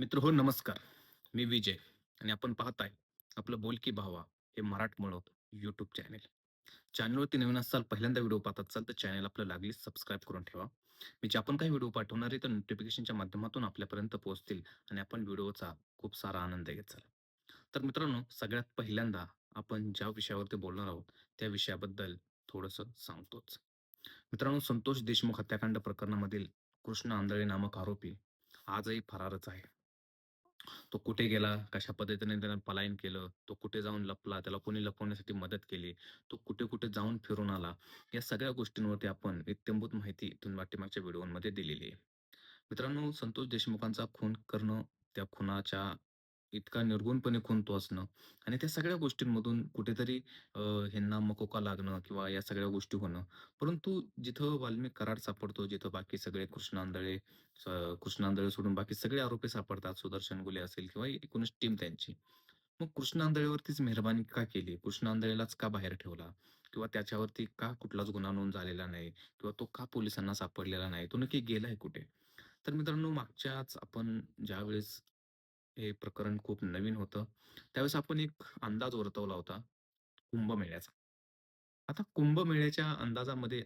मित्र हो नमस्कार. मी विजय आणि आपण पाहताय आपलं बोल की भावा हे मराठमोळं यूट्यूब चॅनेल. चॅनलवरती नवीन असाल, पहिल्यांदा व्हिडिओ पाहत असाल तर चॅनल आपलं लागलीच सबस्क्राईब करून ठेवा. मी जे आपण काही व्हिडिओ पाठवणार आहे तर नोटिफिकेशनच्या माध्यमातून आपल्यापर्यंत पोहोचतील आणि आपण व्हिडिओचा खूप सारा आनंद घेत चाल. तर मित्रांनो, सगळ्यात पहिल्यांदा आपण ज्या विषयावरती बोलणार आहोत, त्या विषयाबद्दल थोडंसं सांगतोच. मित्रांनो, संतोष देशमुख हत्याकांड प्रकरणामधील कृष्ण आंधळे नामक आरोपी आजही फरारच आहे. तो कुठे गेला? कशा पद्धतीने त्यानं पलायन केलं? तो कुठे जाऊन लपला? त्याला कोणी लपवण्यासाठी मदत केली? तो कुठे-कुठे जाऊन फिरून आला? या सगळ्या गोष्टींवरती आपण इत्यंभूत माहिती इथून पाठीमागच्या व्हिडिओमध्ये दिलेली आहे. मित्रांनो, संतोष देशमुखांचा खून करणं, त्या खुनाच्या इतका निर्गुणपणे खून तो असणं आणि त्या सगळ्या गोष्टींमधून कुठेतरी अ, ह्यांना मकोका लागणं किंवा या सगळ्या गोष्टी होणं. परंतु जिथं वाल्मिक कराड सापडतो, जिथं बाकी सगळे कृष्ण आंधळे स कृष्ण आंधळे सोडून बाकी सगळे आरोपी सापडतात. सुदर्शन गुले असेल किंवा एकूणच टीम त्यांची. मग कृष्ण आंधळेवरतीच मेहरबानी का केली? कृष्ण आंधळेलाच का बाहेर ठेवला? किंवा त्याच्यावरती का कुठलाच गुन्हा नोंद झालेला नाही? किंवा तो का पोलिसांना सापडलेला नाही? तो नक्की गेलाय कुठे? तर मित्रांनो, मागच्याच आपण ज्यावेळेस हे प्रकरण खूप नवीन होतं, त्यावेळेस आपण एक अंदाज वर्तवला होता कुंभमेळ्याचा. आता कुंभमेळ्याच्या अंदाजामध्ये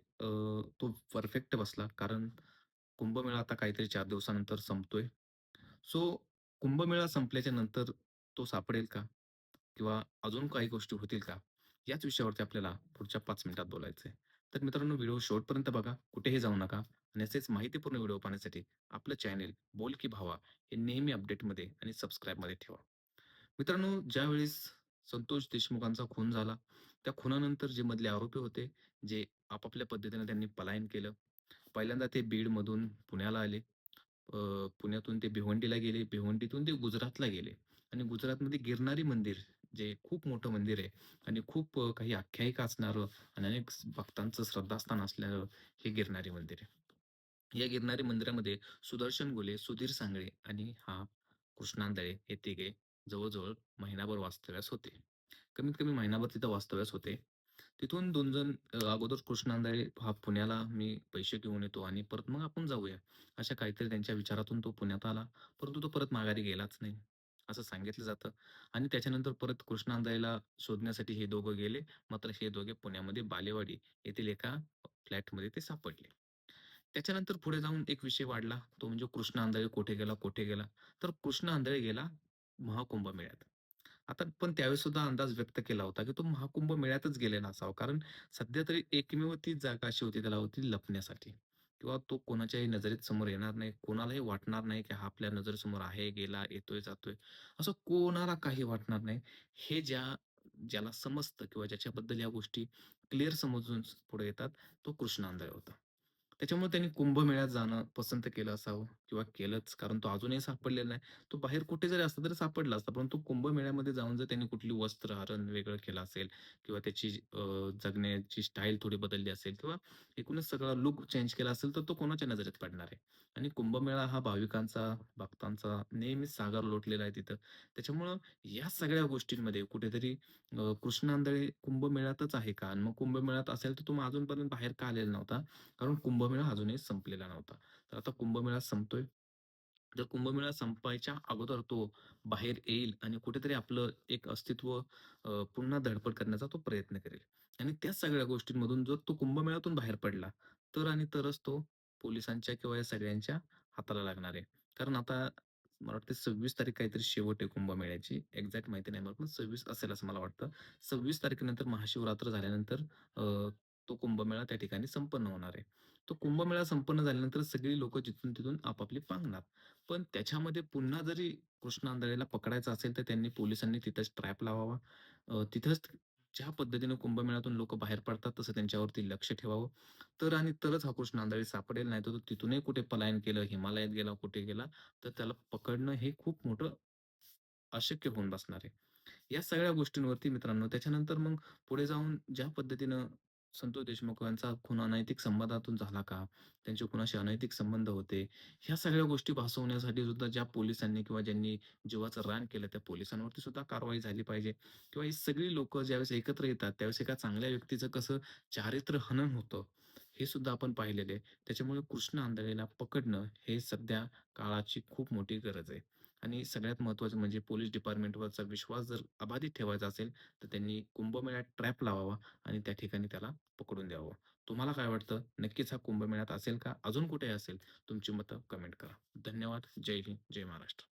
तो परफेक्ट बसला. कारण कुंभमेळा आता काहीतरी चार दिवसानंतर संपतोय. सो कुंभमेळा संपल्याच्या नंतर तो सापडेल का? किंवा अजून काही गोष्टी होतील का? याच विषयावरती आपल्याला पुढच्या पाच मिनिटात बोलायचंय तर मित्रांनो व्हिडिओ शेवटपर्यंत बघा. कुठेही जाऊ नका आणि असेच माहितीपूर्ण व्हिडिओ पाहण्यासाठी आपलं चॅनेल बोल की भावा हे नेहमी अपडेटमध्ये आणि सबस्क्राईबमध्ये ठेवा. मित्रांनो, ज्यावेळेस संतोष देशमुखांचा खून झाला, त्या खुनानंतर जे मधले आरोपी होते, जे आपापल्या पद्धतीने त्यांनी पलायन केलं. पहिल्यांदा ते बीडमधून पुण्याला आले. पुण्यातून ते भिवंडीला गेले. भिवंडीतून ते गुजरातला गेले आणि गुजरातमध्ये गिरनारी मंदिर, जे खूप मोठं मंदिर आहे आणि खूप काही आख्यायिका असणारं आणि अनेक भक्तांचं श्रद्धास्थान असणारं हे गिरनारी मंदिर आहे. या गिरनारी मंदिरामध्ये सुदर्शन गोले सुधीर सांगळे आणि हा कृष्णांदळे हे तिघे जवळजवळ महिनाभर वास्तव्यास होते. कमीत कमी महिनाभर तिथं वास्तव्यास होते. तिथून दोन जण अगोदर कृष्णांदळे हा पुण्याला मी पैसे घेऊन येतो आणि परत मग आपण जाऊया. अशा काहीतरी त्यांच्या विचारातून तो पुण्यात आला. परंतु तो परत माघारी गेलाच नाही, असं सांगितलं जातं. आणि त्याच्यानंतर परत कृष्ण शोधण्यासाठी हे दोघं गेले. मात्र हे दोघे पुण्यामध्ये बालेवाडी येथील एका फ्लॅटमध्ये ते सापडले. त्याच्यानंतर पुढे जाऊन एक विषय वाढला. तो म्हणजे कृष्ण आंधळे कुठे गेला, कुठे गेला? तर कृष्ण आंधळे गेला महाकुंभ मेळ्यात. आता पण त्यावेळेस सुद्धा अंदाज व्यक्त केला होता, की तो महाकुंभ मेळ्यातच गेलेला असावा. कारण सध्या तरी एकमेव ती जागा अशी होती त्याला होती लपण्यासाठी किंवा तो कोणाच्याही नजरेत समोर येणार नाही. कोणालाही वाटणार नाही, की हा आपल्या नजरेसमोर आहे, गेला, येतोय, जातोय. असं कोणाला काही वाटणार नाही. हे ज्या ज्याला समजतं किंवा ज्याच्याबद्दल या गोष्टी क्लिअर समजून पुढे येतात, तो कृष्ण होता. त्याच्यामुळे त्यांनी कुंभमेळ्यात जाणं पसंत केलं असावं किंवा केलंच. कारण तो अजूनही सापडलेला नाही. तो बाहेर कुठे जरी असता तरी सापडला असता. परंतु कुंभमेळ्यामध्ये जाऊन जर त्यांनी कुठली वस्त्रहरण वेगळं केलं असेल किंवा त्याची जगण्याची स्टाईल थोडी बदलली असेल किंवा एकूणच सगळा लुक चेंज केला असेल, तर तो कोणाच्या नजरेत पडणार आहे? आणि कुंभमेळा हा भाविकांचा, भक्तांचा नेहमीच सागर लोटलेला आहे तिथं. त्याच्यामुळं या सगळ्या गोष्टींमध्ये कुठेतरी कृष्णांदळे कुंभमेळ्यातच आहे का? मग कुंभमेळ्यात असेल, तर तो अजूनपर्यंत बाहेर का आलेला नव्हता? कारण कुंभमेळा अजूनही संपलेला नव्हता. तर आता कुंभमेळा संपतोय. जर कुंभमेळा संपायच्या अगोदर तो बाहेर येईल आणि कुठेतरी आपलं एक अस्तित्व पुन्हा धडपड करण्याचा तो प्रयत्न करेल. आणि त्या सगळ्या गोष्टींमधून जर तो कुंभमेळ्यातून बाहेर पडला, तर आणि तरच तो पोलिसांच्या किंवा या सगळ्यांच्या हाताला लागणार आहे. कारण आता मला वाटतं 26 तारीख काहीतरी शेवट आहे कुंभमेळ्याची. एक्झॅक्ट माहिती नाही मला, पण 26 असेल असं मला वाटतं. 26 तारखेनंतर महाशिवरात्र झाल्यानंतर तो कुंभमेळा त्या ठिकाणी संपन्न होणार आहे. तो कुंभमेळा संपन्न झाल्यानंतर सगळी लोकं जिथून-तिथून आपापली पांगणार. पण त्याच्यामध्ये पुन्हा जरी कृष्ण आंधळेला पकडायचं असेल, तर त्यांनी पोलिसांनी तिथंच ट्रॅप लावावा. तिथंच ज्या पद्धतीनं कुंभमेळ्यातून लोकं बाहेर पडतात, तसं त्यांच्यावरती लक्ष ठेवावं. तर आणि तरच हा कृष्ण आंधळे सापडेल. नाहीतर तो तिथूनही कुठे पलायन केलं, हिमालयात गेला, कुठे गेला, तर त्याला पकडणं हे खूप मोठं अशक्य होऊन बसणार आहे. या सगळ्या गोष्टींवरती मित्रांनो त्याच्यानंतर मग पुढे जाऊन ज्या पद्धतीनं संतोष देशमुख यांचा खून अनैतिक संबंधातून झाला का? त्यांचे कुणाशी अनैतिक संबंध होते. ह्या सगळ्या गोष्टी भासवण्यासाठी सुद्धा ज्या पोलिसांनी किंवा ज्यांनी जीवाचं रान केलं त्या पोलिसांवरती सुद्धा कारवाई झाली पाहिजे किंवा ही सगळी लोक ज्यावेळेस एकत्र येतात त्यावेळेस एका चांगल्या व्यक्तीचं कसं चारित्र्य हनन होतं हे सुद्धा आपण पाहिलेले आहे. त्याच्यामुळे कृष्ण आंधळेला पकडणं हे सध्या काळाची खूप मोठी गरज आहे. आणि सगळ्यात महत्त्वाचं म्हणजे पोलीस डिपार्टमेंटवरचा विश्वास जर अबाधित ठेवायचा असेल, तर त्यांनी कुंभमेळ्यात ट्रॅप लावावा आणि त्या ठिकाणी त्याला पकडून द्यावं. तुम्हाला काय वाटतं? नक्कीच हा कुंभमेळ्यात असेल का? अजून कुठे असेल? तुमची मतं कमेंट करा. धन्यवाद. जय हिंद, जय महाराष्ट्र.